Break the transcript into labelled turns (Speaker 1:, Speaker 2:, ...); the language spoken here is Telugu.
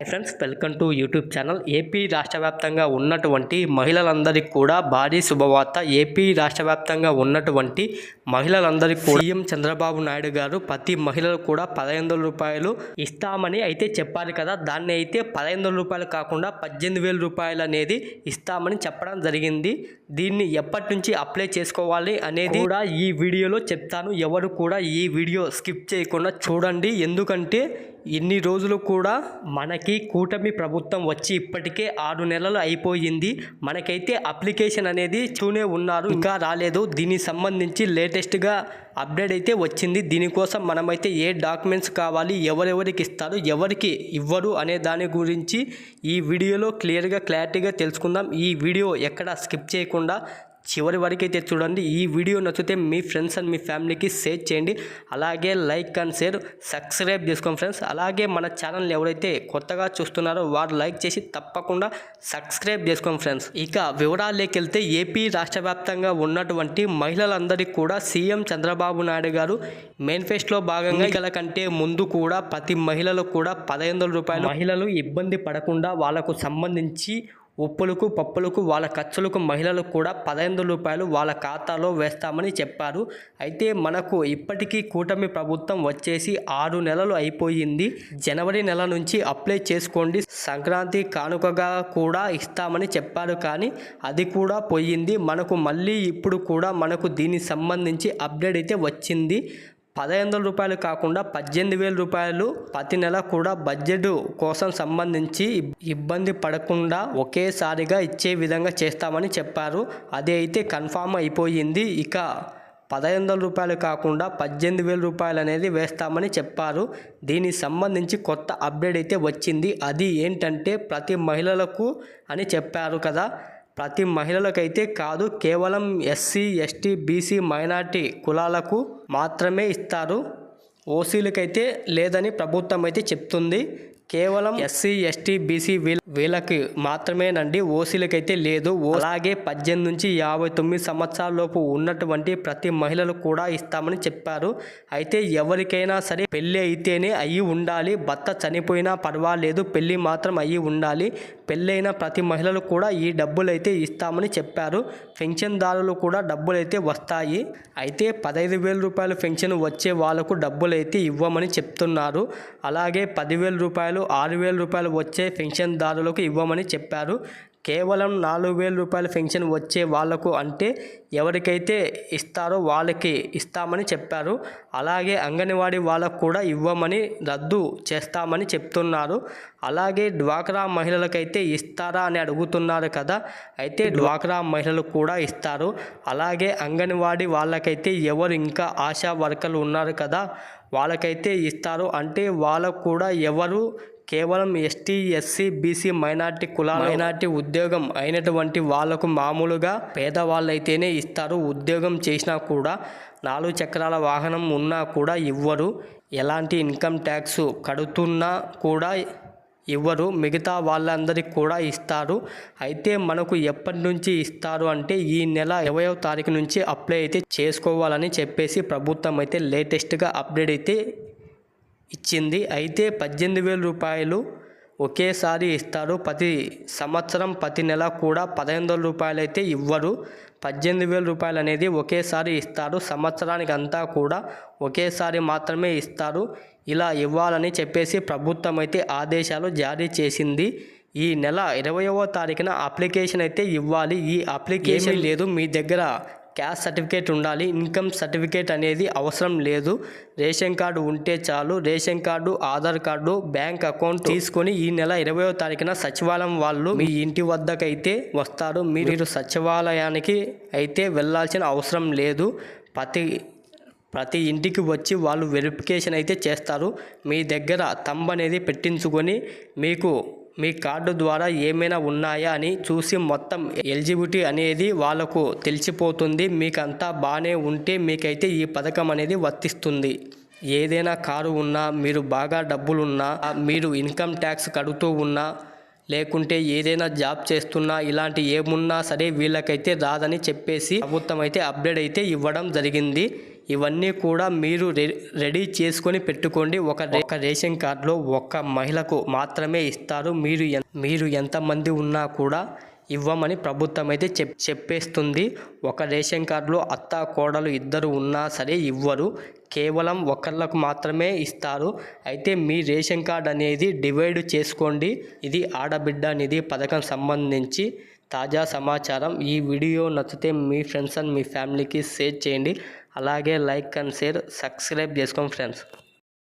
Speaker 1: Hi friends welcome to YouTube channel AP రాష్ట్ర వ్యాప్తంగా ఉన్నటువంటి మహిళలందరికీ కూడా భారీ శుభవార్త. ఏపీ రాష్ట్ర వ్యాప్తంగా ఉన్నటువంటి మహిళలందరికీ కూడా సీఎం చంద్రబాబు నాయుడు గారు ప్రతి మహిళలు కూడా పదహైదు వందల రూపాయలు ఇస్తామని అయితే చెప్పారు కదా. దాన్ని అయితే పదహైదు వందల రూపాయలు కాకుండా పద్దెనిమిది వేల రూపాయలు అనేది ఇస్తామని చెప్పడం జరిగింది. దీన్ని ఎప్పటి నుంచి అప్లై చేసుకోవాలి అనేది కూడా ఈ వీడియోలో చెప్తాను. ఎవరు కూడా ఈ వీడియో స్కిప్ చేయకుండా చూడండి. ఎందుకంటే ఇన్ని రోజులు కూడా మనకి కూటమి ప్రభుత్వం వచ్చి ఇప్పటికే ఆరు నెలలు అయిపోయింది. మనకైతే అప్లికేషన్ అనేది చూనే ఉన్నారు ఇంకా రాలేదు. దీనికి సంబంధించి లేటెస్ట్గా అప్డేట్ అయితే వచ్చింది. దీనికోసం మనమైతే ఏ డాక్యుమెంట్స్ కావాలి ఎవరెవరికి ఇస్తారు ఎవరికి ఇవ్వరు అనే దాని గురించి ఈ వీడియోలో క్లియర్గా క్లారిటీగా తెలుసుకుందాం. ఈ వీడియో ఎక్కడ స్కిప్ చేయకుండా చివరి వరకైతే చూడండి ఈ వీడియో నచ్చితే మీ ఫ్రెండ్స్ అండ్ మీ ఫ్యామిలీకి షేర్ చేయండి. అలాగే లైక్ అండ్ షేర్ సబ్స్క్రైబ్ చేసుకోండి ఫ్రెండ్స్ అలాగే మన ఛానల్ ఎవరైతే కొత్తగా చూస్తున్నారో వారు లైక్ చేసి తప్పకుండా సబ్స్క్రైబ్ చేసుకోండి ఫ్రెండ్స్ ఇక వివరాల్లోకి వెళ్తే ఏపీ రాష్ట్ర వ్యాప్తంగా ఉన్నటువంటి మహిళలందరికీ కూడా సీఎం చంద్రబాబు నాయుడు గారు మేనిఫెస్టోలో భాగంగా ఎన్నికల కంటే ముందు కూడా ప్రతి మహిళలకు కూడా పదహైదు వందల రూపాయలు మహిళలు ఇబ్బంది పడకుండా వాళ్ళకు సంబంధించి ఉప్పులకు పప్పులకు వాళ్ళ ఖర్చులకు మహిళలకు కూడా పదహైదు రూపాయలు వాళ్ళ ఖాతాలో వేస్తామని చెప్పారు. అయితే మనకు ఇప్పటికీ కూటమి ప్రభుత్వం వచ్చేసి ఆరు నెలలు అయిపోయింది. జనవరి నెల నుంచి అప్లై చేసుకోండి. సంక్రాంతి కానుకగా కూడా ఇస్తామని చెప్పారు కానీ అది కూడా పోయింది. మనకు మళ్ళీ ఇప్పుడు కూడా మనకు దీనికి సంబంధించి అప్డేట్ అయితే వచ్చింది. పదహైదు వందల రూపాయలు కాకుండా పద్దెనిమిది వేల రూపాయలు ప్రతి నెల కూడా బడ్జెట్ కోసం సంబంధించి ఇబ్బంది పడకుండా ఒకేసారిగా ఇచ్చే విధంగా చేస్తామని చెప్పారు. అది అయితే కన్ఫామ్ అయిపోయింది. ఇక పదహైదు వందల రూపాయలు కాకుండా పద్దెనిమిది వేల రూపాయలు అనేది వేస్తామని చెప్పారు. దీనికి సంబంధించి కొత్త అప్డేట్ అయితే వచ్చింది. అది ఏంటంటే ప్రతి మహిళలకు అని చెప్పారు కదా. ప్రతి మహిళలకైతే కాదు కేవలం ఎస్సీ ఎస్టీ బీసీ మైనార్టీ కులాలకు మాత్రమే ఇస్తారు. ఓసీలకైతే లేదని ప్రభుత్వం అయితే చెప్తుంది. కేవలం ఎస్సీ ఎస్టీ బీసీ వీళ్ళ వీళ్ళకి మాత్రమేనండి ఓసీలకైతే లేదు. అలాగే పద్దెనిమిది నుంచి యాభై తొమ్మిది సంవత్సరాల లోపు ఉన్నటువంటి ప్రతి మహిళలు కూడా ఇస్తామని చెప్పారు. అయితే ఎవరికైనా సరే పెళ్ళి అయితేనే అయ్యి ఉండాలి. భర్త చనిపోయినా పర్వాలేదు. పెళ్ళి మాత్రం అయ్యి ఉండాలి. పెళ్ళైన ప్రతి మహిళలు కూడా ఈ డబ్బులు అయితే ఇస్తామని చెప్పారు. పెన్షన్దారులు కూడా డబ్బులు అయితే వస్తాయి. అయితే పదహైదు వేల రూపాయలు పెన్షన్ వచ్చే వాళ్ళకు డబ్బులు అయితే ఇవ్వమని చెప్తున్నారు. అలాగే పదివేల రూపాయలు ఆరు వేల రూపాయలు వచ్చే పెన్షన్దారులకు ఇవ్వమని చెప్పారు. కేవలం నాలుగు వేల రూపాయల పెన్షన్ వచ్చే వాళ్ళకు అంటే ఎవరికైతే ఇస్తారో వాళ్ళకి ఇస్తామని చెప్పారు. అలాగే అంగన్వాడీ వాళ్ళకు కూడా ఇవ్వమని రద్దు చేస్తామని చెప్తున్నారు. అలాగే డ్వాక్రా మహిళలకైతే ఇస్తారా అని అడుగుతున్నారు కదా అయితే డ్వాక్రా మహిళలు కూడా ఇస్తారు. అలాగే అంగన్వాడీ వాళ్ళకైతే ఎవరు ఇంకా ఆశా వర్కర్లు ఉన్నారు కదా వాళ్ళకైతే ఇస్తారు. అంటే వాళ్ళకు కూడా ఎవరు కేవలం ఎస్టీ ఎస్సీ బీసీ మైనార్టీ కులాల మైనార్టీ ఉద్యోగం అయినటువంటి వాళ్ళకు మామూలుగా పేదవాళ్ళైతేనే ఇస్తారు. ఉద్యోగం చేసినా కూడా నాలుగు చక్రాల వాహనం ఉన్నా కూడా ఇవ్వరు. ఎలాంటి ఇన్కమ్ ట్యాక్స్ కడుతున్నా కూడా ఇవ్వరు. మిగతా వాళ్ళందరికీ కూడా ఇస్తారు. అయితే మనకు ఎప్పటి నుంచి ఇస్తారు అంటే ఈ నెల ఇరవయో తారీఖు నుంచి అప్లై అయితే చేసుకోవాలని చెప్పేసి ప్రభుత్వం అయితే లేటెస్ట్గా అప్డేట్ అయితే ఇచ్చింది. అయితే పద్దెనిమిది వేల రూపాయలు ఒకేసారి ఇస్తారు. ప్రతి సంవత్సరం ప్రతి నెల కూడా పదహైదు వందల రూపాయలు అయితే ఇవ్వరు. పద్దెనిమిది వేల రూపాయలు అనేది ఒకేసారి ఇస్తారు. సంవత్సరానికి అంతా కూడా ఒకేసారి మాత్రమే ఇస్తారు. ఇలా ఇవ్వాలని చెప్పేసి ప్రభుత్వం అయితే ఆదేశాలు జారీ చేసింది. ఈ నెల ఇరవయవ తారీఖున అప్లికేషన్ అయితే ఇవ్వాలి. ఈ అప్లికేషన్ లేదు. మీ దగ్గర క్యాస్ట్ సర్టిఫికేట్ ఉండాలి ఇన్కమ్ సర్టిఫికేట్ అనేది అవసరం లేదు. రేషన్ కార్డు ఉంటే చాలు. Ration card Aadhaar card bank account తీసుకొని ఈ నెల ఇరవయో తారీఖున సచివాలయం వాళ్ళు మీ ఇంటి వద్దకైతే వస్తారు. మీరు సచివాలయానికి అయితే వెళ్ళాల్సిన అవసరం లేదు. ప్రతి ప్రతి ఇంటికి వచ్చి వాళ్ళు వెరిఫికేషన్ అయితే చేస్తారు. మీ దగ్గర తంబ్ అనేది పెట్టించుకొని మీకు మీ కార్డు ద్వారా ఏమైనా ఉన్నాయా అని చూసి మొత్తం ఎలిజిబిలిటీ అనేది వాళ్ళకు తెలిసిపోతుంది. మీకు అంతా బాగానే ఉంటే మీకైతే ఈ పథకం అనేది వర్తిస్తుంది. ఏదైనా కారు ఉన్నా మీరు బాగా డబ్బులున్నా మీరు ఇన్కమ్ ట్యాక్స్ కడుతూ ఉన్నా లేకుంటే ఏదైనా జాబ్ చేస్తున్నా ఇలాంటి ఏమున్నా సరే వీళ్ళకైతే రాదని చెప్పేసి ప్రభుత్వం అయితే అప్డేట్ అయితే ఇవ్వడం జరిగింది. ఇవన్నీ కూడా మీరు రె రెడీ చేసుకొని పెట్టుకోండి. ఒక ఒక రేషన్ కార్డులో ఒక మహిళకు మాత్రమే ఇస్తారు. మీరు మీరు ఎంతమంది ఉన్నా కూడా ఇవ్వమని ప్రభుత్వం అయితే చెప్ చెప్పేస్తుంది. ఒక రేషన్ కార్డులో అత్త కోడలు ఇద్దరు ఉన్నా సరే ఇవ్వరు. కేవలం ఒకళ్ళకు మాత్రమే ఇస్తారు. అయితే మీ రేషన్ కార్డ్ అనేది డివైడ్ చేసుకోండి. ఇది ఆడబిడ్డ నిధి పథకం సంబంధించి తాజా సమాచారం. ఈ వీడియో నచ్చితే మీ ఫ్రెండ్స్ అండ్ మీ ఫ్యామిలీకి షేర్ చేయండి. అలాగే లైక్ అండ్ షేర్ సబ్స్క్రైబ్ చేసుకోండి ఫ్రెండ్స్.